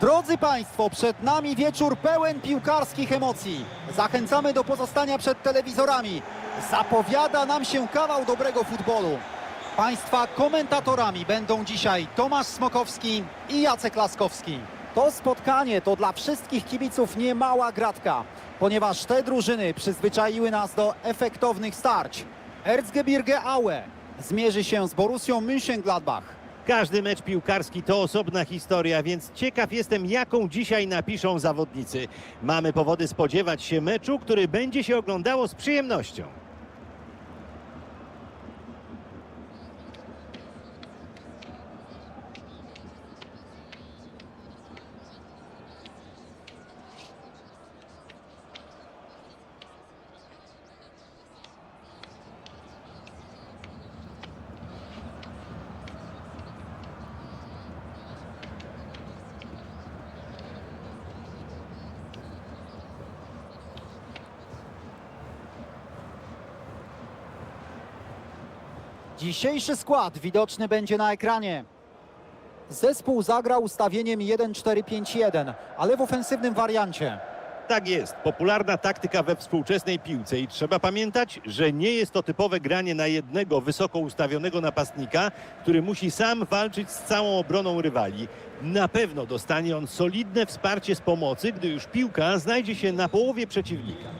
Drodzy Państwo, przed nami wieczór pełen piłkarskich emocji. Zachęcamy do pozostania przed telewizorami. Zapowiada nam się kawał dobrego futbolu. Państwa komentatorami będą dzisiaj Tomasz Smokowski i Jacek Laskowski. To spotkanie to dla wszystkich kibiców niemała gratka, ponieważ te drużyny przyzwyczaiły nas do efektownych starć. Erzgebirge Aue zmierzy się z Borussią Mönchengladbach. Każdy mecz piłkarski to osobna historia, więc ciekaw jestem, jaką dzisiaj napiszą zawodnicy. Mamy powody spodziewać się meczu, który będzie się oglądało z przyjemnością. Dzisiejszy skład widoczny będzie na ekranie. Zespół zagrał ustawieniem 1-4-5-1, ale w ofensywnym wariancie. Tak jest, popularna taktyka we współczesnej piłce i trzeba pamiętać, że nie jest to typowe granie na jednego wysoko ustawionego napastnika, który musi sam walczyć z całą obroną rywali. Na pewno dostanie on solidne wsparcie z pomocy, gdy już piłka znajdzie się na połowie przeciwnika.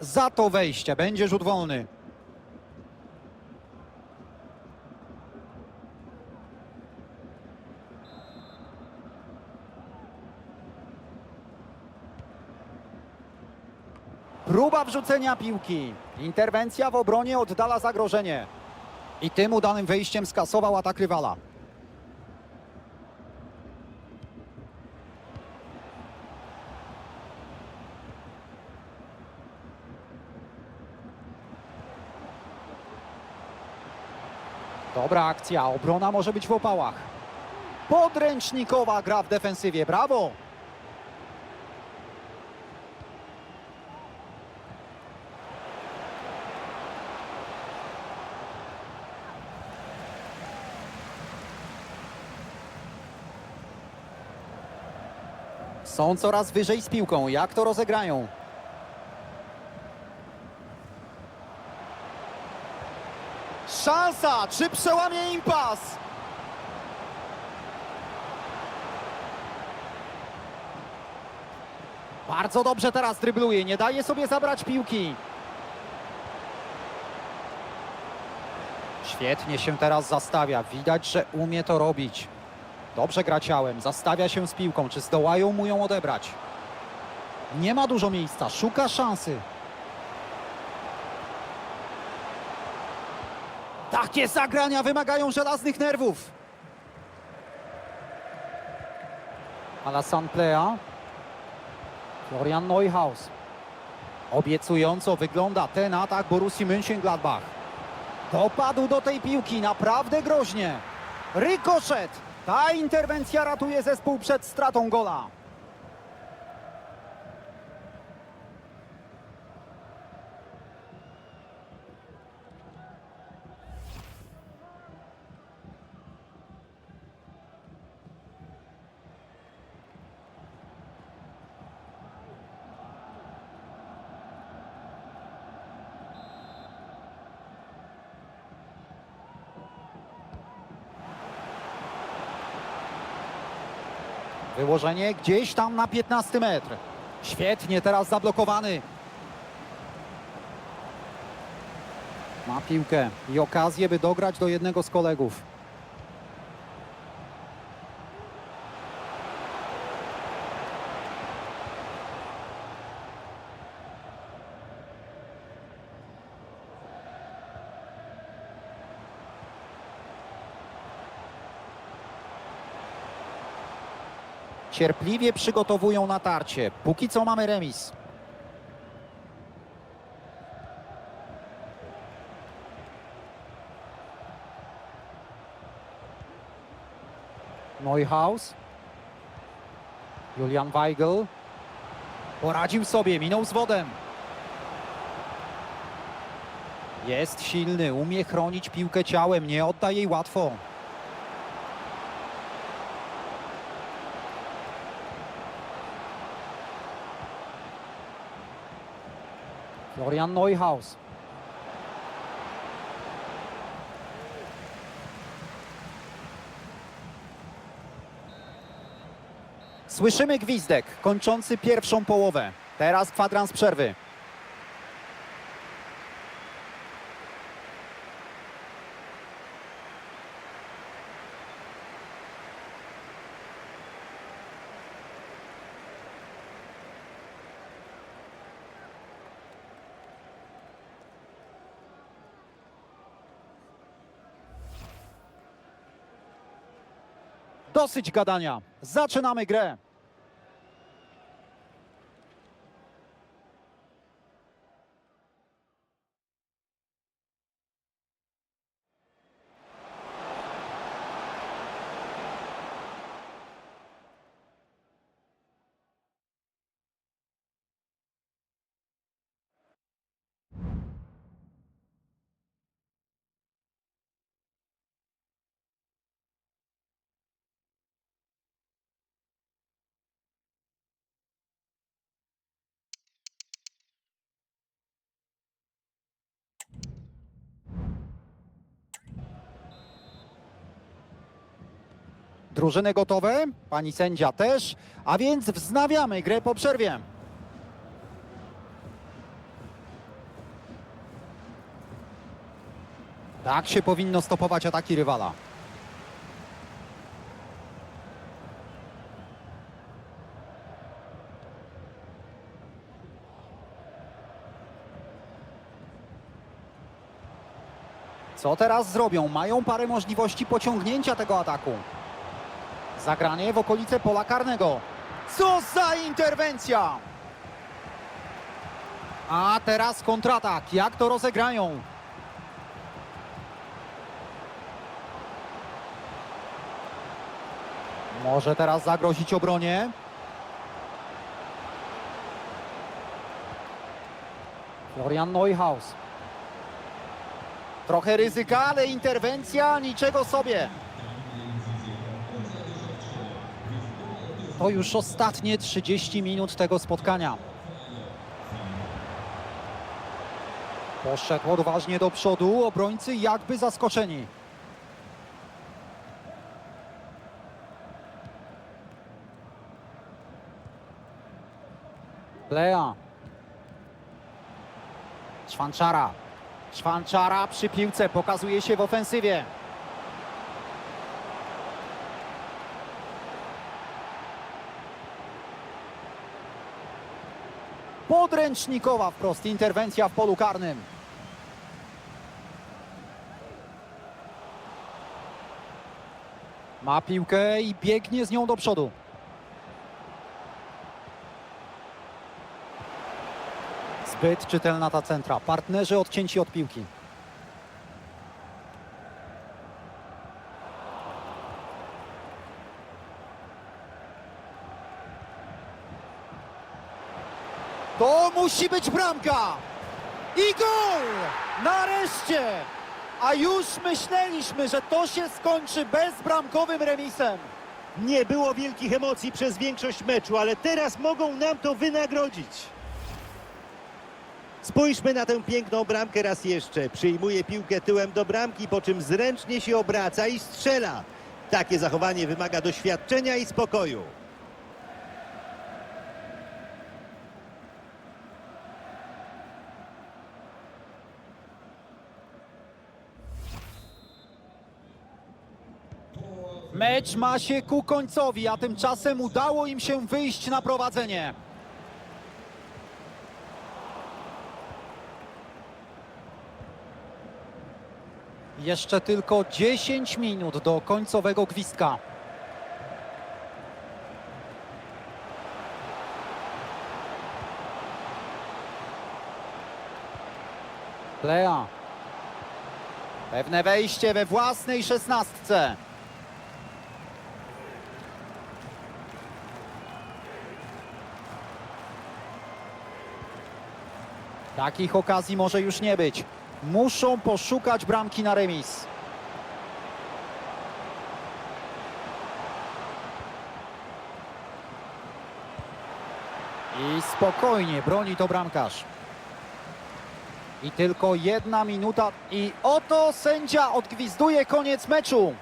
Za to wejście będzie rzut wolny. Próba wrzucenia piłki. Interwencja w obronie oddala zagrożenie. I tym udanym wejściem skasował atak rywala. Dobra akcja, obrona może być w opałach. Podręcznikowa gra w defensywie, brawo! Są coraz wyżej z piłką, jak to rozegrają? Szansa! Czy przełamie impas? Bardzo dobrze teraz drybluje, nie daje sobie zabrać piłki. Świetnie się teraz zastawia, widać, że umie to robić. Dobrze gra ciałem, zastawia się z piłką, czy zdołają mu ją odebrać? Nie ma dużo miejsca, szuka szansy. Takie zagrania wymagają żelaznych nerwów. Alassane Plea. Florian Neuhaus. Obiecująco wygląda ten atak Borussii Mönchengladbach. Dopadł do tej piłki, naprawdę groźnie. Rykoszet. Ta interwencja ratuje zespół przed stratą gola. Wyłożenie gdzieś tam na 15 metr. Świetnie teraz zablokowany. Ma piłkę i okazję, by dograć do jednego z kolegów. Cierpliwie przygotowują natarcie. Póki co mamy remis. Neuhaus. Julian Weigl. Poradził sobie, minął z wodem. Jest silny, umie chronić piłkę ciałem, nie odda jej łatwo. Florian Neuhaus. Słyszymy gwizdek kończący pierwszą połowę. Teraz kwadrans przerwy. Dosyć gadania. Zaczynamy grę. Drużyny gotowe, pani sędzia też, a więc wznawiamy grę po przerwie. Tak się powinno stopować ataki rywala. Co teraz zrobią? Mają parę możliwości pociągnięcia tego ataku. Zagranie w okolice pola karnego. Co za interwencja! A teraz kontratak. Jak to rozegrają? Może teraz zagrozić obronie. Florian Neuhaus. Trochę ryzyka, ale interwencja niczego sobie. To już ostatnie 30 minut tego spotkania. Poszedł odważnie do przodu, obrońcy jakby zaskoczeni. Lea. Szwanczara. Szwanczara przy piłce pokazuje się w ofensywie. Podręcznikowa wprost interwencja w polu karnym. Ma piłkę i biegnie z nią do przodu. Zbyt czytelna ta centra. Partnerzy odcięci od piłki. To musi być bramka! I gol! Nareszcie! A już myśleliśmy, że to się skończy bezbramkowym remisem. Nie było wielkich emocji przez większość meczu, ale teraz mogą nam to wynagrodzić. Spójrzmy na tę piękną bramkę raz jeszcze. Przyjmuje piłkę tyłem do bramki, po czym zręcznie się obraca i strzela. Takie zachowanie wymaga doświadczenia i spokoju. Mecz ma się ku końcowi, a tymczasem udało im się wyjść na prowadzenie. Jeszcze tylko 10 minut do końcowego gwizdka. Lea. Pewne wejście we własnej szesnastce. Takich okazji może już nie być. Muszą poszukać bramki na remis. I spokojnie broni to bramkarz. I tylko jedna minuta. I oto sędzia odgwizduje koniec meczu.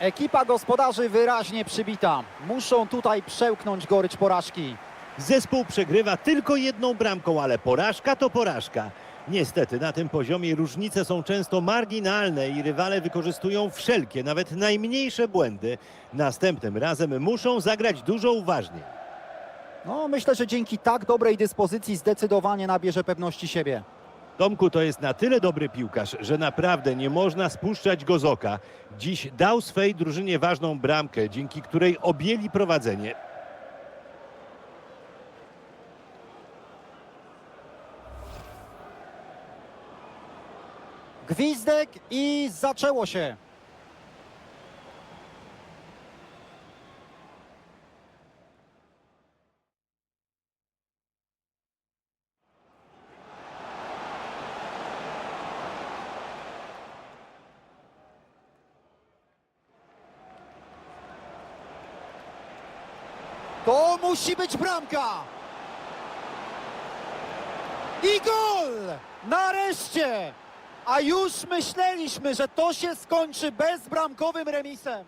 Ekipa gospodarzy wyraźnie przybita. Muszą tutaj przełknąć gorycz porażki. Zespół przegrywa tylko jedną bramką, ale porażka to porażka. Niestety na tym poziomie różnice są często marginalne i rywale wykorzystują wszelkie, nawet najmniejsze błędy. Następnym razem muszą zagrać dużo uważniej. No, myślę, że dzięki tak dobrej dyspozycji zdecydowanie nabierze pewności siebie. Tomku to jest na tyle dobry piłkarz, że naprawdę nie można spuszczać go z oka. Dziś dał swej drużynie ważną bramkę, dzięki której objęli prowadzenie. Gwizdek i zaczęło się. To musi być bramka! I gol! Nareszcie! A już myśleliśmy, że to się skończy bezbramkowym remisem.